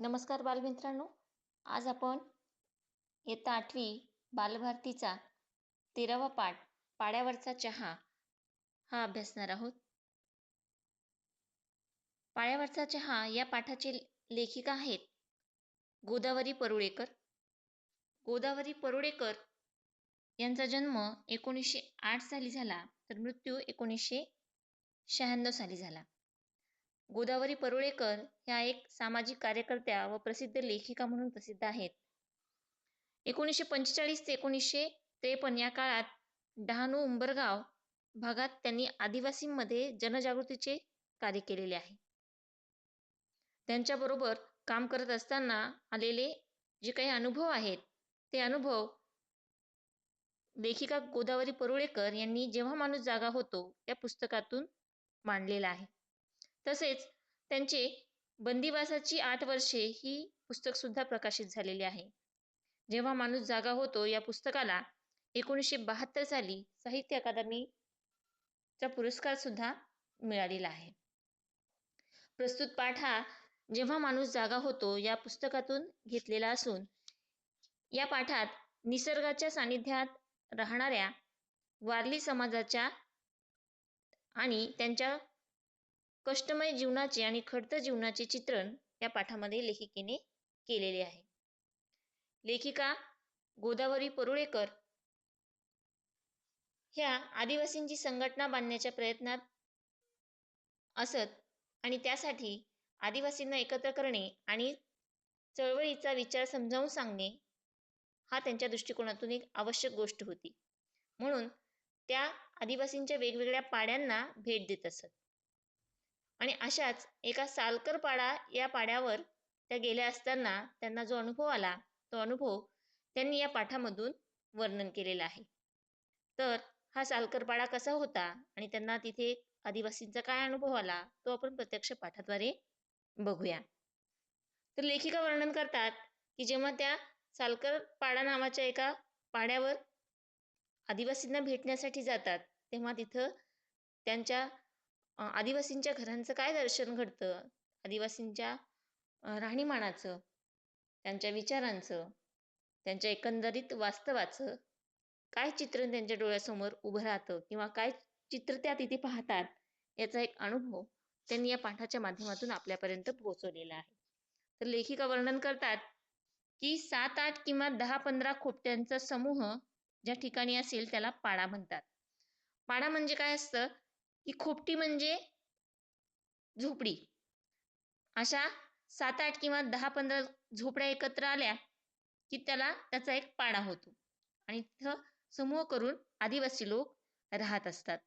नमस्कार बालमित्रांनो. आज आपण इयत्ता आठवी बालभारतीचा तेरावा पाठ पाड्यावरचा चहा हा अभ्यासणार आहोत. पाड्यावरचा चहा या पाठाचे लेखिका आहेत गोदावरी परुळेकर. गोदावरी परुळेकर यांचा जन्म एकोणीसशे आठ साली झाला तर मृत्यू एकोणीसशे शहाण्णव साली झाला. गोदावरी परुळेकर ह्या एक सामाजिक कार्यकर्त्या व प्रसिद्ध लेखिका म्हणून प्रसिद्ध आहेत. एकोणीसशे पंचेचाळीस ते एकोणीसशे त्रेपन्न या काळात डहाणू उंबरगाव भागात त्यांनी आदिवासींमध्ये जनजागृतीचे कार्य केलेले आहे. त्यांच्याबरोबर काम करत असताना आलेले जे काही अनुभव आहेत ते अनुभव लेखिका गोदावरी परुळेकर यांनी जेव्हा माणूस जागा होतो या पुस्तकातून मांडलेला आहे. तसेच त्यांचे बंदिवासाची आठ वर्षे ही पुस्तक सुद्धा प्रकाशित झालेले आहे. जेव्हा माणूस जागा होतो या पुस्तकाला एकोणीसशे बहात्तर साली साहित्य अकादमीचा पुरस्कार सुद्धा मिळालेला आहे. प्रस्तुत पाठ हा जेव्हा माणूस जागा होतो या पुस्तकातून घेतलेला असून या पाठात निसर्गाच्या सानिध्यात राहणाऱ्या वारली समाजाच्या आणि त्यांच्या कष्टमय जीवनाचे आणि खडतर जीवनाचे चित्रण या पाठामध्ये लेखिकेने केलेले आहे. लेखिका गोदावरी परुळेकर ह्या आदिवासींची संघटना बांधण्याच्या प्रयत्नात असत आणि त्यासाठी आदिवासींना एकत्र करणे आणि चळवळीचा विचार समजावून सांगणे हा त्यांच्या दृष्टिकोनातून एक आवश्यक गोष्ट होती. म्हणून त्या आदिवासींच्या वेगवेगळ्या पाड्यांना भेट देत असत. आणि अशाच एका सालकर पाडा या पाड्यावर त्या गेल्या असताना त्यांना जो अनुभव आला तो अनुभव त्यांनी या पाठामधून वर्णन केलेला आहे. तर हा सालकर पाडा कसा होता आणि त्यांना तिथे आदिवासींचा काय अनुभव आला तो आपण प्रत्यक्ष पाठाद्वारे बघूया. तर लेखिका वर्णन करतात की जेव्हा त्या सालकर पाडा नावाच्या एका पाड्यावर आदिवासींना भेटण्यासाठी जातात तेव्हा तिथं त्यांच्या आदिवासींच्या घरांचं काय दर्शन घडतं? आदिवासींच्या राहणीमानाचं त्यांच्या विचारांचं त्यांच्या एकंदरीत वास्तवाचं काय चित्रण त्यांच्या डोळ्यासमोर उभं राहतं किंवा काय चित्र त्या तिथे पाहतात याचा एक अनुभव त्यांनी या पाठाच्या माध्यमातून आपल्यापर्यंत पोहोचवलेला आहे. तर लेखिका वर्णन करतात की सात आठ किंवा दहा पंधरा खोपट्यांचा समूह ज्या ठिकाणी असेल त्याला पाडा म्हणतात. पाडा म्हणजे काय असतं? ही खोपटी म्हणजे झोपडी. अशा सात आठ किंवा दहा पंधरा झोपड्या एकत्र आल्या की त्याला त्याचा एक पाडा होतो. आणि तिथं समूह करून आदिवासी लोक राहत असतात.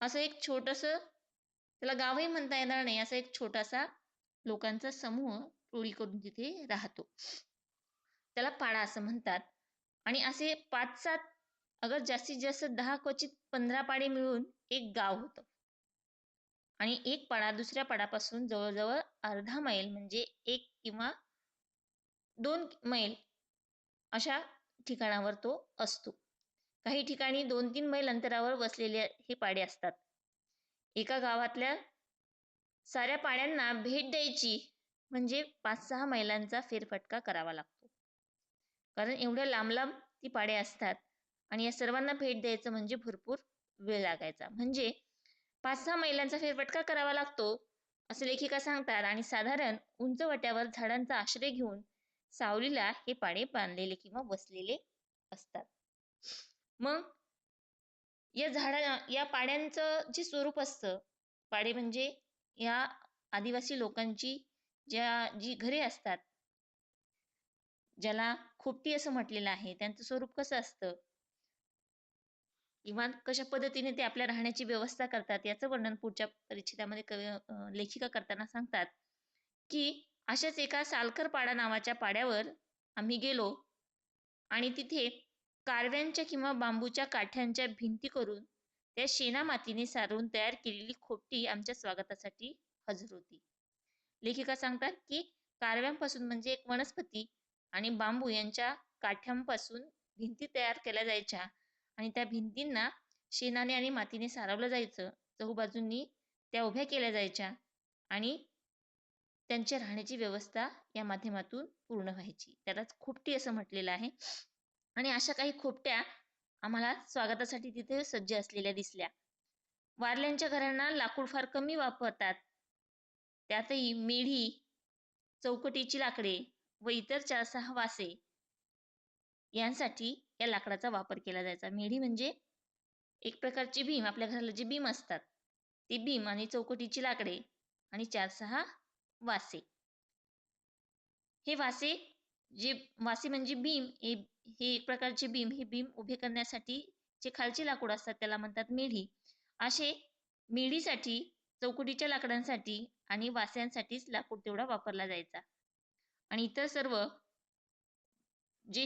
असं एक छोटंसं त्याला गावही म्हणता येणार नाही असा एक छोटासा लोकांचा समूह टोळी करून तिथे राहतो. त्याला पाडा असं म्हणतात. आणि असे पाच सात अगर जास्तीत जास्त दहा क्वचित पंधरा पाडे मिळून एक गाव होतं. आणि एक पाडा दुसऱ्या पाडापासून जवळजवळ अर्धा मैल म्हणजे एक किंवा दोन मैल अशा ठिकाणावर तो असतो. काही ठिकाणी दोन तीन मैल अंतरावर वसलेले हे पाडे असतात. एका गावातल्या साऱ्या पाड्यांना भेट द्यायची म्हणजे पाच सहा मैलांचा फेरफटका करावा लागतो. कारण एवढ्या लांब लांब ती पाडे असतात आणि या सर्वांना भेट द्यायचं म्हणजे भरपूर वेळ लागायचा. म्हणजे पाच सहा मैलांचा फेरफटका करावा लागतो असं लेखिका सांगतात. आणि साधारण उंच वट्यावर झाडांचा आश्रय घेऊन सावलीला हे पाडे बांधलेले किंवा बसलेले असतात. मग या झाडा या पाड्यांचं जे स्वरूप असतं पाडे म्हणजे या आदिवासी लोकांची ज्या जी घरे असतात ज्याला खोपटी असं म्हटलेलं आहे त्यांचं स्वरूप कसं असतं? किंवा कशा पद्धतीने ते आपल्या राहण्याची व्यवस्था करतात याचं वर्णन पुढच्या परिच्छेदामध्ये कवी लेखिका करताना सांगतात की अशाच एका सालकर पाडा नावाच्या पाड्यावर आम्ही गेलो आणि तिथे कारव्यांच्या किंवा बांबूच्या काठ्यांच्या भिंती करून त्या शेणा मातीने सारून तयार केलेली खोपटी आमच्या स्वागतासाठी हजर होती. लेखिका सांगतात की कारव्यांपासून म्हणजे एक वनस्पती आणि बांबू यांच्या काठ्यांपासून भिंती तयार केल्या जायच्या आणि त्या भिंतींना शेणाने आणि मातीने सारवलं जायचं. चहूबाजूंनी त्या उभ्या केल्या जायच्या आणि त्यांच्या राहण्याची व्यवस्था या माध्यमातून पूर्ण व्हायची. त्यालाच खोपटी असं म्हटलेलं आहे. आणि अशा काही खोपट्या आम्हाला स्वागतासाठी तिथे सज्ज असलेल्या दिसल्या. वारल्यांच्या घरांना लाकूड फार कमी वापरतात. त्यातही मेढी चौकटीची लाकडे व इतर चार सहा वासे यांसाठी या लाकडाचा वापर केला जायचा. मेढी म्हणजे एक प्रकारची भीम. आपल्या घराला जे भीम असतात ती भीम आणि चौकटीची लाकडे आणि चार सहा वासे. हे वासे जे वासे म्हणजे भीम हे हे एक प्रकारचे भीम. हे भीम उभे करण्यासाठी जे खालचे लाकूड असतात त्याला म्हणतात मेढी. असे मेढीसाठी चौकटीच्या लाकडांसाठी आणि वास्यांसाठीच लाकूड तेवढा वापरला जायचा. आणि इतर सर्व जे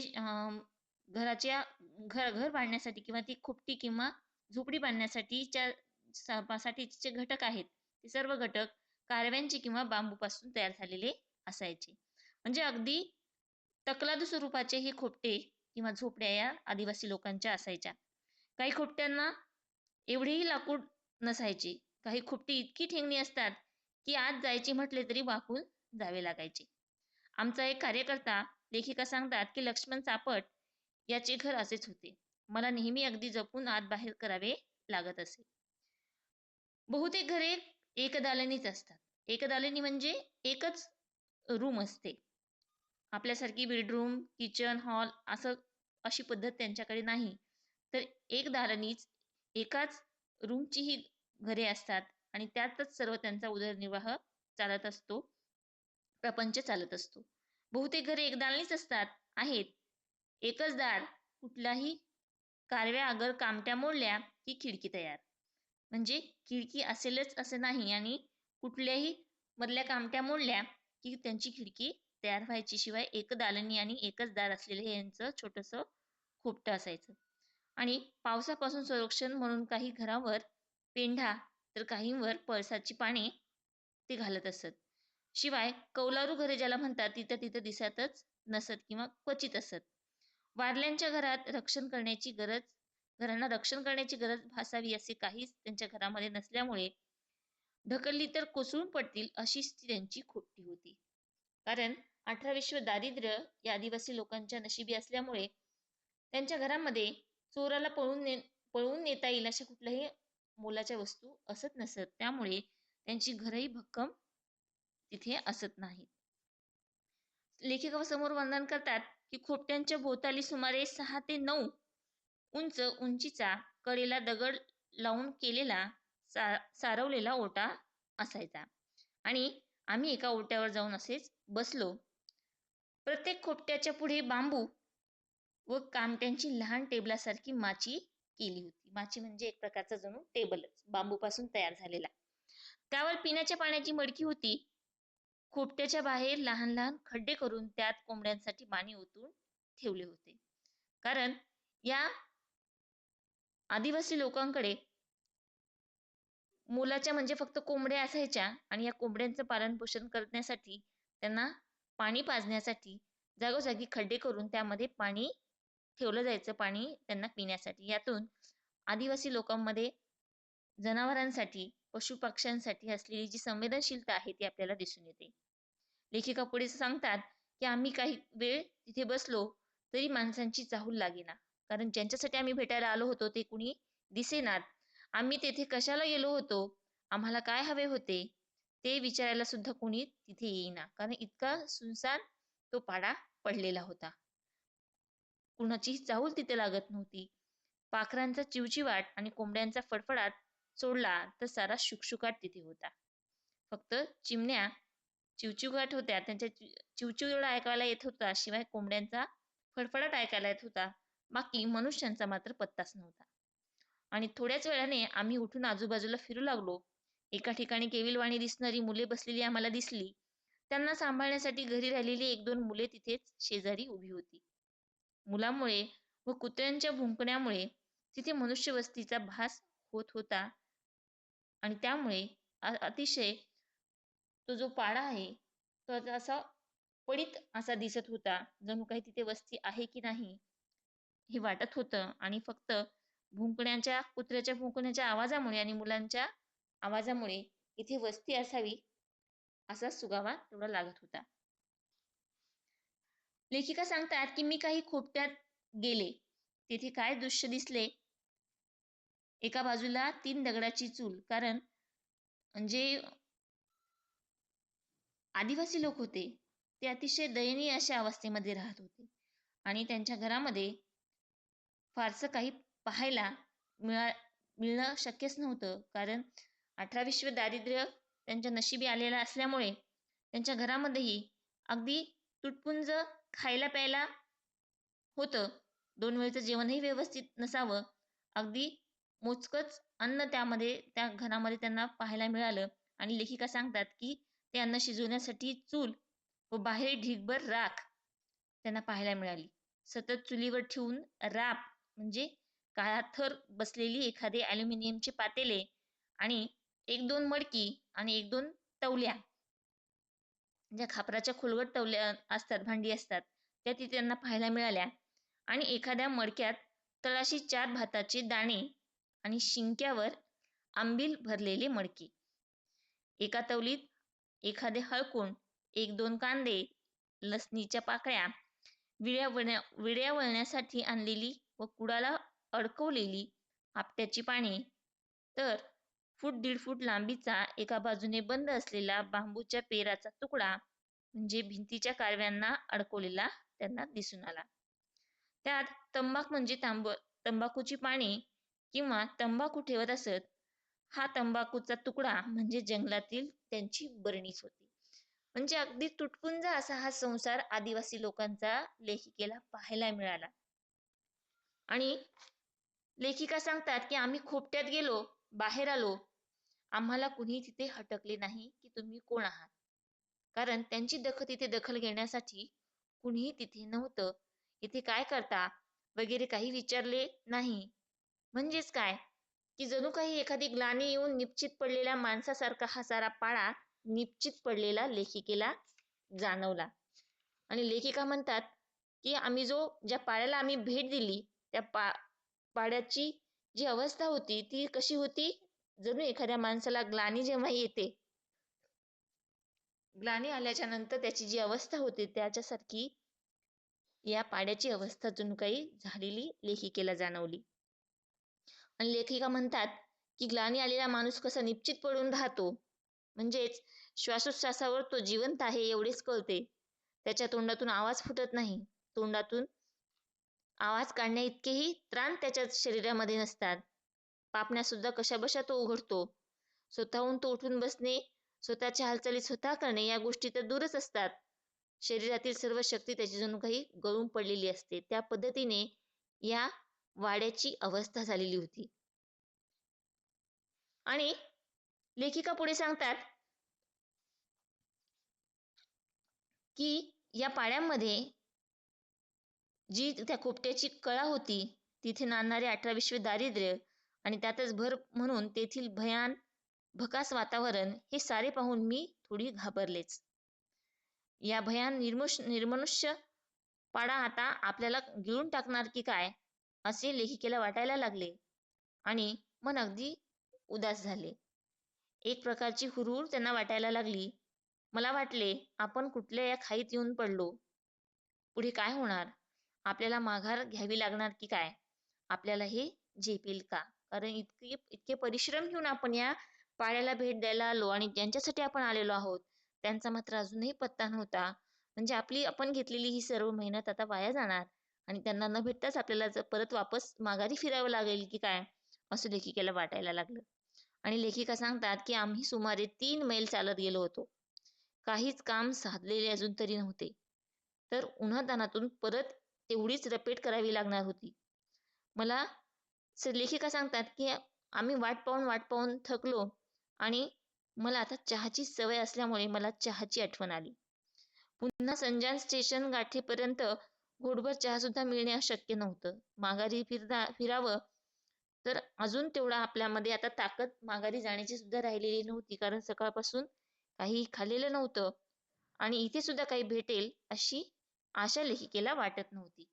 घराच्या घर घर बांधण्यासाठी किंवा ती खोपटी किंवा झोपडी बांधण्यासाठीच्या साठीचे घटक आहेत ते सर्व घटक कारव्यांचे किंवा बांबूपासून तयार झालेले असायचे. म्हणजे अगदी तकलादू स्वरूपाचे हे खोपटे किंवा झोपड्या या आदिवासी लोकांच्या असायच्या. काही खोपट्यांना एवढेही लाकूड नसायचे. काही खोपटी इतकी ठेंगणी असतात की आत जायचे म्हटले तरी वाकून जावे लागायचे. आमचा एक कार्यकर्ता लेखिका सांगतात की लक्ष्मण चापट याचे घर असेच होते. मला नेहमी अगदी जपून आत बाहेर करावे लागत असे. बहुतेक घरे एकदालनीच असतात. एकदालनी म्हणजे एकच रूम असते. आपल्यासारखी बेडरूम किचन हॉल असं अशी पद्धत त्यांच्याकडे नाही. तर एक दालनीच एकाच रूमची ही घरे असतात आणि त्यातच सर्व त्यांचा उदरनिर्वाह चालत असतो. प्रपंच चालत असतो. बहुतेक घरे एकदालनीच असतात आहेत. एकच दार कुठलाही कारव्या अगर कामट्या मोडल्या की खिडकी तयार. म्हणजे खिडकी असेलच असं नाही आणि कुठल्याही मधल्या कामट्या मोडल्या की त्यांची खिडकी तयार व्हायची शिवाय एक दालनी आणि एकच दार असलेलं हे यांचं छोटस खोपटं असायचं. आणि पावसापासून संरक्षण म्हणून काही घरावर पेंढा तर काहींवर पळसाची पाने ते घालत असत. शिवाय कौलारू घरे ज्याला म्हणतात तिथं तिथं दिसतच नसत किंवा क्वचित असत. वारल्यांच्या घरात रक्षण करण्याची गरज घरांना रक्षण करण्याची गरज भासावी असे काहीच त्यांच्या घरामध्ये नसल्यामुळे ढकलली तर कोसळून पडतील अशी त्यांची खोटी होती. कारण अठरा विश्व दारिद्र्य या आदिवासी लोकांच्या नशिबी असल्यामुळे त्यांच्या घरामध्ये चोराला पळून ने पळवून नेता येईल अशा कुठल्याही मोलाच्या वस्तू असत नसत. त्यामुळे त्यांची घरही भक्कम तिथे असत नाहीत. लेखिका समोर वर्णन करतात की खोपट्यांच्या भोवताली सुमारे सहा ते नऊ उंच उंचीचा कडेला दगड लावून केलेला सा सारवलेला ओटा असायचा. आणि आम्ही एका ओट्यावर जाऊन असेच बसलो. प्रत्येक खोपट्याच्या पुढे बांबू व कामट्यांची लहान टेबलासारखी माची केली होती. माची म्हणजे एक प्रकारचा जणू टेबलच बांबूपासून तयार झालेला. त्यावर पिण्याच्या पाण्याची मडकी होती. खोपट्याच्या बाहेर लहान लहान खड्डे करून त्यात कोंबड्यांसाठी पाणी ओतून ठेवले होते. कारण या आदिवासी लोकांकडे मुलाच्या म्हणजे फक्त कोंबड्या असायच्या आणि या कोंबड्यांचं पालन पोषण करण्यासाठी त्यांना पाणी पाजण्यासाठी जागोजागी खड्डे करून त्यामध्ये पाणी ठेवलं जायचं पाणी त्यांना पिण्यासाठी. यातून आदिवासी लोकांमध्ये जनावरांसाठी पशुपक्ष्यांसाठी असलेली जी संवेदनशीलता आहे ती आपल्याला दिसून येते. लेखिका पुढे सांगतात की आम्ही काही वेळ तिथे बसलो तरी माणसांची चाहूल लागेना. कारण ज्यांच्यासाठी आम्ही भेटायला आलो होतो ते कुणी दिसेनात. आम्ही तेथे कशाला गेलो होतो? आम्हाला काय हवे होते? ते विचारायला सुद्धा कोणी तिथे येईना. कारण इतका सुनसान तो पाडा पडलेला होता. कुणाचीही चाहूल तिथे लागत नव्हती. पाखरांचा चिवचिवाट आणि कोंबड्यांचा फडफडाट सोडला तर सारा शुकशुकाट तिथे होता. फक्त चिमण्या चिवचिवाट होत्या. त्यांच्या चिवचिवडा ऐकायला येत होता शिवाय कोंबड्यांचा फडफडाट ऐकायला येत होता. बाकी मनुष्यांचा मात्र पत्ताच नव्हता. आणि थोड्याच वेळाने आम्ही उठून आजूबाजूला फिरू लागलो. एका ठिकाणी केविलवाणी दिसणारी मुले बसलेली आम्हाला दिसली. त्यांना सांभाळण्यासाठी घरी राहिलेली एक दोन मुले तिथेच शेजारी उभी होती. मुलामुळे व कुत्र्यांच्या भुंकण्यामुळे तिथे मनुष्यवस्तीचा भास होत होता. आणि त्यामुळे अतिशय तो जो पाडा आहे तो असा पडित असा दिसत होता. जणू काही तिथे वस्ती आहे की नाही हे वाटत होतं. आणि फक्त भुंकण्याच्या कुत्र्याच्या भुंकण्याच्या आवाजामुळे आणि मुलांच्या आवाजामुळे इथे वस्ती असावी असा सुगावा तेवढा लागत होता. लेखिका सांगतात की मी काही खोपट्यात गेले. तेथे काय दृश्य दिसले? एका बाजूला तीन दगडाची चूल. कारण जे आदिवासी लोक होते ते अतिशय दयनीय अशा अवस्थेमध्ये राहत होते. आणि त्यांच्या घरामध्ये फारसं काही पाहायला मिळा मिळणं शक्यच नव्हतं. कारण अठराविश्व दारिद्र्य त्यांच्या नशिबी आलेलं असल्यामुळे त्यांच्या घरामध्येही अगदी तुटपुंज खायला प्यायला होतं. दोन वेळचं जेवणही व्यवस्थित नसावं. अगदी मोजकंच अन्न त्यामध्ये त्या घरामध्ये त्यांना पाहायला मिळालं. आणि लेखिका सांगतात की ते अन्न शिजवण्यासाठी चूल व बाहेर ढीगभर राख त्यांना पाहायला मिळाली. सतत चुलीवर ठेवून राप म्हणजे काळा थर बसलेली एखादे ॲल्युमिनियमची पातेले आणि एक दोन मडकी आणि एक दोन तवल्या ज्या खापराच्या खोलवर तवल्या असतात भांडी असतात त्या तिथे त्यांना पाहायला मिळाल्या. आणि एखाद्या मडक्यात तळाशी चार भाताचे दाणे आणि शिंक्यावर आंबील भरलेले मडके. एका तवलीत एखादे हळकुंड एक दोन कांदे लसणीच्या पाकळ्या विड्या वळण्या विड्या वळण्यासाठी आणलेली व कुडाला अडकवलेली आपट्याची पाने. तर फूट दीड फूट लांबीचा एका बाजूने बंद असलेला बांबूच्या पेराचा तुकडा म्हणजे भिंतीच्या कारव्यांना अडकवलेला त्यांना दिसून आला. त्यात तंबाख म्हणजे तांब तंबाखूची पाने किंवा तंबाखू ठेवत असत हा तंबाखूचा तुकडा म्हणजे जंगलातील त्यांची बरणीच होती. म्हणजे अगदी तुटपुंज असा हा संसार आदिवासी लोकांचा लेखिकेला पाहायला मिळाला. आणि लेखिका सांगतात की आम्ही खोपट्यात गेलो बाहेर आलो. आम्हाला कुणी तिथे हटकले नाही की तुम्ही कोण आहात. कारण त्यांची दखल तिथे दखल घेण्यासाठी कुणीही तिथे नव्हतं. इथे काय करता? वगैरे काही विचारले नाही. म्हणजेच काय? की जणू काही एखादी ग्लानी येऊन निश्चित पडलेल्या माणसासारखा हा सारा पाळा निश्चित पडलेला लेखिकेला जाणवला. आणि लेखिका म्हणतात की आम्ही जो ज्या पाड्याला आम्ही भेट दिली त्या पा पाड्याची जी अवस्था होती ती कशी होती? जणू एखाद्या माणसाला ग्लानी जेव्हा येते ग्लानी आल्याच्यानंतर त्याची जी अवस्था होते त्याच्यासारखी या पाड्याची अवस्था जणू काही झालेली लेखिकेला जाणवली. आणि लेखिका म्हणतात की ग्लानी आलेला माणूस कसा निश्चित पडून राहतो. म्हणजेच श्वासोच्छ्वासावर तो जिवंत आहे एवढेच कळते. त्याच्या तोंडातून आवाज फुटत नाही. तोंडातून आवाज काढण्या इतकेही त्राण त्याच्या शरीरामध्ये नसतात. पापण्या सुद्धा कशा बशा तो उघडतो. स्वतःहून तो उठून बसणे स्वतःच्या हालचाली स्वतः करणे या गोष्टी तर दूरच असतात. शरीरातील सर्व शक्ती त्याची जणू काही गळून पडलेली असते. त्या पद्धतीने या वाड्याची अवस्था झालेली होती. आणि लेखिका पुढे सांगतात की या पाड्यांमध्ये जी त्या खोपट्याची कळा होती तिथे नांदणारे अठरा विश्व दारिद्र्य आणि त्यातच भर म्हणून तेथील भयान भकास वातावरण हे सारे पाहून मी थोडी घाबरलेच. या भयान निर्मुष निर्मनुष्य पाडा आता आपल्याला गिळून टाकणार की काय? असे लेखिकेला वाटायला लागले आणि मन अगदी उदास झाले. एक प्रकारची हुरहुर त्यांना वाटायला लागली. मला वाटले आपण कुठल्या या खाईत येऊन पडलो? पुढे काय होणार? आपल्याला माघार घ्यावी लागणार की काय? आपल्याला हे झेपेल का? कारण इतके इतके परिश्रम घेऊन आपण या पाड्याला भेट द्यायला आलो आणि ज्यांच्यासाठी आपण आलेलो आहोत त्यांचा मात्र अजूनही पत्ता नव्हता. म्हणजे आपली आपण घेतलेली ही सर्व मेहनत आता वाया जाणार. आणि त्यांना न भेटताच आपल्याला परत वापस माघारी फिरावं लागेल की काय? असं लेखिकेला वाटायला लागलं. आणि लेखिका सांगतात की आम्ही सुमारे तीन मैल चालत गेलो होतो. काहीच काम साधलेले अजून तरी नव्हते. तर उन्हातानातून परत तेवढीच रपेट करावी लागणार होती. मला लेखिका सांगतात की आम्ही वाट पाहून वाट पाहून थकलो आणि मला आता चहाची सवय असल्यामुळे मला चहाची आठवण आली. पुन्हा संजान स्टेशन गाठीपर्यंत घोटभर चहा सुद्धा मिळणे अशक्य नव्हतं. माघारी फिरता फिरावं तर अजून तेवढा आपल्यामध्ये आता ताकद माघारी जाण्याची सुद्धा राहिलेली नव्हती. कारण सकाळपासून काही खाल्लेलं नव्हतं. आणि इथे सुद्धा काही भेटेल अशी आशा लेखिकेला वाटत नव्हती.